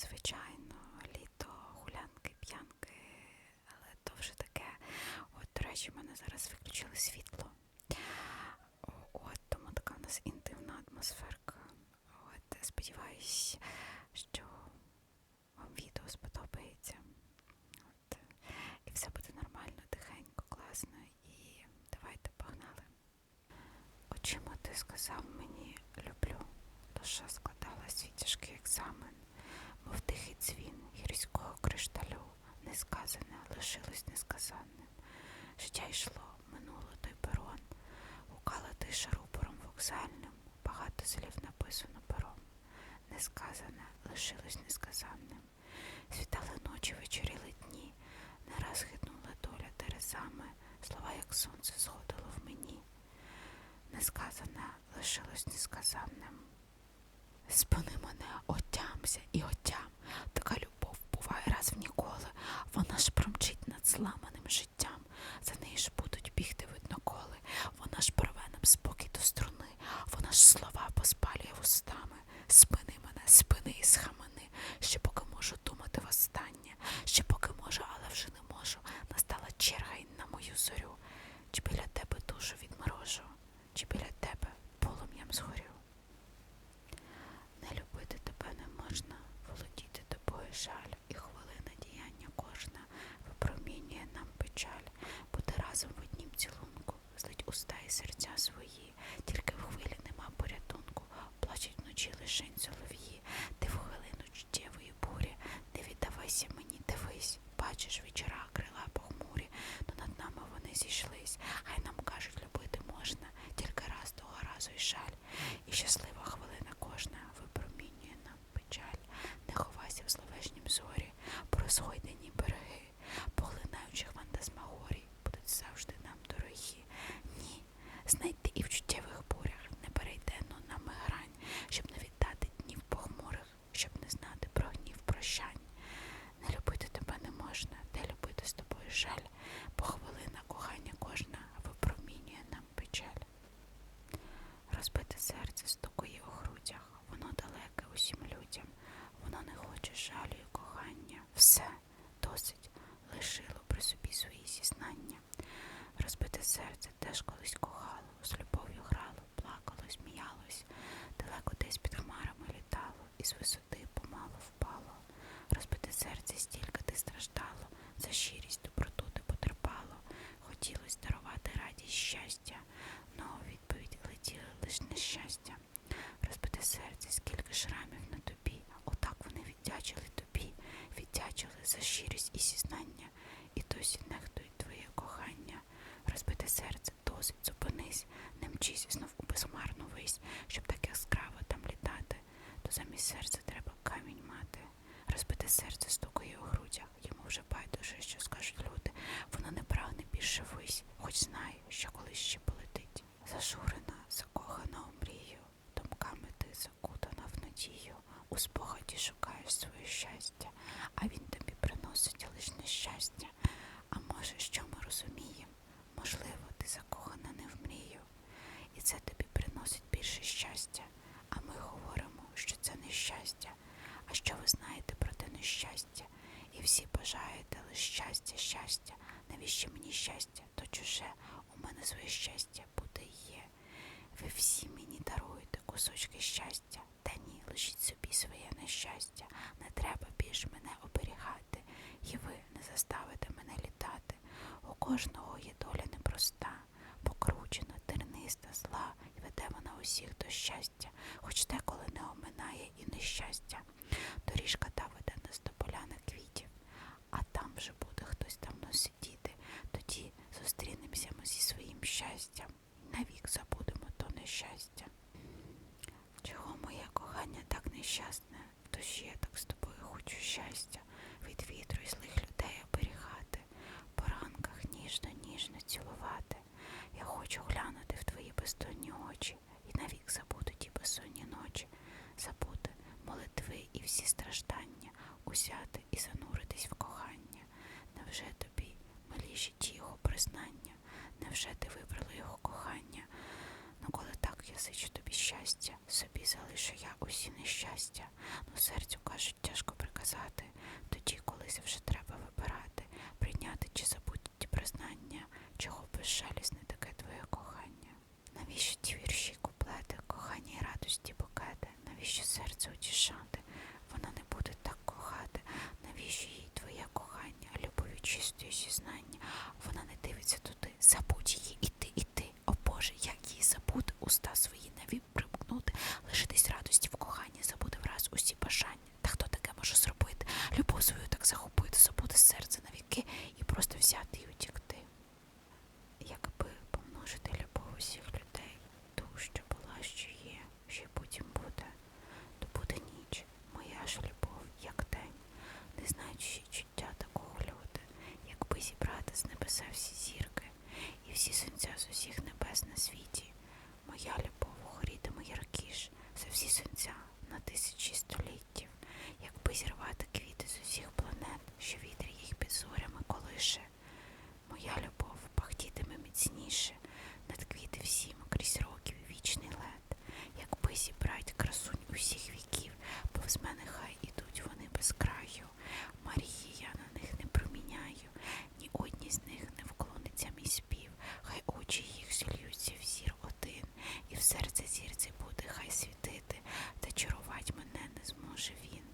звичайно, літо, гулянки, п'янки, але то вже таке. От, до речі, в мене зараз виключили світло. От, тому така у нас інтимна атмосферка. От, сподіваюсь, що вам відео сподобається. От, і все буде нормально, тихенько, класно. І давайте погнали. От чому ти сказав мені люблю? Душа складала свій тяжкий екзамен, мов тихий дзвін гірського кришталю, несказане лишилось несказанним. Життя йшло, минуло той перон, гукала тиша рупором вокзальним, багато слів написано пером. Несказане лишилось несказанним. Світали ночі, вечоріли дні, не раз хитнула доля терезами, слова, як сонце, сходило в мені. Несказане лишилось несказанним. Спини мене, отямся і отям. Така любов буває раз в ніколи. Вона ж промчить над зламаним життям. За неї ж будуть бігти видноколи. Вона ж порве нам спокій до струни. Вона ж слова поспалює вустами. Спини мене, спини і схамани. Ще поки можу думати востаннє. Ще поки можу, але вже не можу. Настала черга й на мою зорю. Чи біля тебе душу відморожу, чи біля тебе полум'ям згорю. Не любити тебе не можна, володіти тобою жаль, і хвилина діяння кожна випромінює нам печаль, бути разом в однім цілунку, злить уста і серця свої, тільки в хвилі нема порятунку, плачуть вночі лишень солов'ї, ти в хвилину чуттєвої бурі, не віддавайся мені, дивись, бачиш вечора крила похмурі, то над нами вони зійшлись, хай нам кажуть, любити можна, тільки раз того разу й жаль, і щаслива хвилина кожна випромінює нам печаль. Не ховайся в словешнім зорі, по розгойдені береги, поглинаючих фантазмагорій будуть завжди нам дорогі. Ні, знайти і в чуттєвих бурях не перейдено нами грань, щоб не віддати днів похмурих, щоб не знати про гнів прощань. Не любити тебе не можна, де любити з тобою жаль, бо хвилина кохання кожна випромінює нам печаль. Розбите серце стукає у грудях, воно далеке усім людям, воно не хоче жалю і кохання. Все досить лишило при собі свої зізнання. Розбите серце теж колись кохало, з любов'ю грало, плакало, сміялось, далеко десь під хмарами літало, і з висоти помало впало. Розбите серце стільки ти страждало, за щирість доброту ти потерпало, хотілось дарувати радість щастя, но у відповідь летіли лиш нещастя. Розбите серце, скільки шрамів на тобі, отак вони віддячили тобі, віддячили за щирість і зізнання, і досі нехтують твоє кохання. Розбите серце, досить зупинись, не мчись знов у безхмарну вись, щоб так яскраво там літати, то замість серця треба камінь мати. Розбите серце стукає у грудях, йому вже байдуже, що скажуть люди. Воно не прагне більше вись, хоч знає, що колись ще полетить. Зажурена, закохана у мрію, думками ти закутана в надію. У спогаді шукаєш своє щастя, а він тобі приносить лиш нещастя. А може, що ми розуміємо? Можливо, ти закохана не в мрію, і це тобі приносить більше щастя. А ми говоримо, що це нещастя. А що ви про? І всі бажаєте лише щастя, щастя. Навіщо мені щастя? То чуже, у мене своє щастя буде і є. Ви всі мені даруєте кусочки щастя. Та ні, лишіть собі своє нещастя. Не треба більш мене оберігати, і ви не заставите мене літати. У кожного є доля непроста, покручена, терниста, зла, і веде вона усіх до щастя, хоч деколи не оминає і нещастя. Доріжка та веде нас до поляни квітів, а там вже буде хтось давно сидіти. Тоді зустрінемося ми зі своїм щастям. і Навік забудемо то нещастя. Чого моє кохання так нещасне? В душі я так з тобою хочу щастя, від вітру і злих людей оберігати, по ранках ніжно, ніжно цілувати. Я хочу глянути в твої бездонні очі і навік забути ті безсонні ночі, забути молитви і всі страждання, узяти і зануритись в кохання. Невже тобі миліші ті його признання? Невже ти вибрала його кохання? Коли так я сичу тобі тобі щастя, собі залишу я усі нещастя. Ну, серцю кажуть, тяжко приказати. Тоді колись вже треба вибирати, прийняти чи забути признання, чого безжалісне таке твоє кохання. Навіщо ті вірші куплети, кохання і радості букети? Навіщо серце утішати? Вона не буде так кохати. Навіщо їй твоє кохання, любові чистої зізнання? Вона не дивиться туди. Забудь її, іти, іти. О Боже, як її забути, уста свої наві примкнути, лишитись радості в коханні, забути враз усі бажання. Та хто таке може зробити? Любов свою так захопити, забути серце навіки і просто взяти і утікти. Якби помножити любов усіх людей, ту, що була, що є, що потім буде, то буде ніч, моя ж любов, як день, не знаючи чуття такого люди, якби зібрати з небеса всі зірки і всі сонця з усіх небес на світі. Моя любов горітиме яркіш за всі сонця на тисячі століттів, якби зірвати квіти з усіх планет, що вітер їх під зорями колише. Моя любов пахтітиме міцніше, над квіти всім крізь років вічний лед, якби зібрать красунь усіх віків, повз мене хай ідуть вони без краю. Марії я на них не проміняю, ні одній з них не вклониться мій спів, хай очі їх зільються в зір один, і в серце зірці буде хай світити, та чарувать мене не зможе він.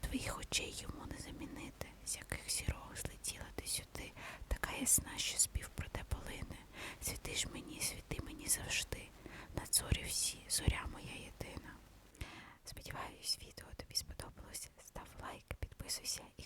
Твоїх очей йому не замінити, з яких зірок злетіла ти сюди, така ясна, що спів про те полине. Світи ж мені, світи мені завжди. На зорі всі, зоря моя єдина. Сподіваюсь, відео тобі сподобалось. Став лайк, підписуйся і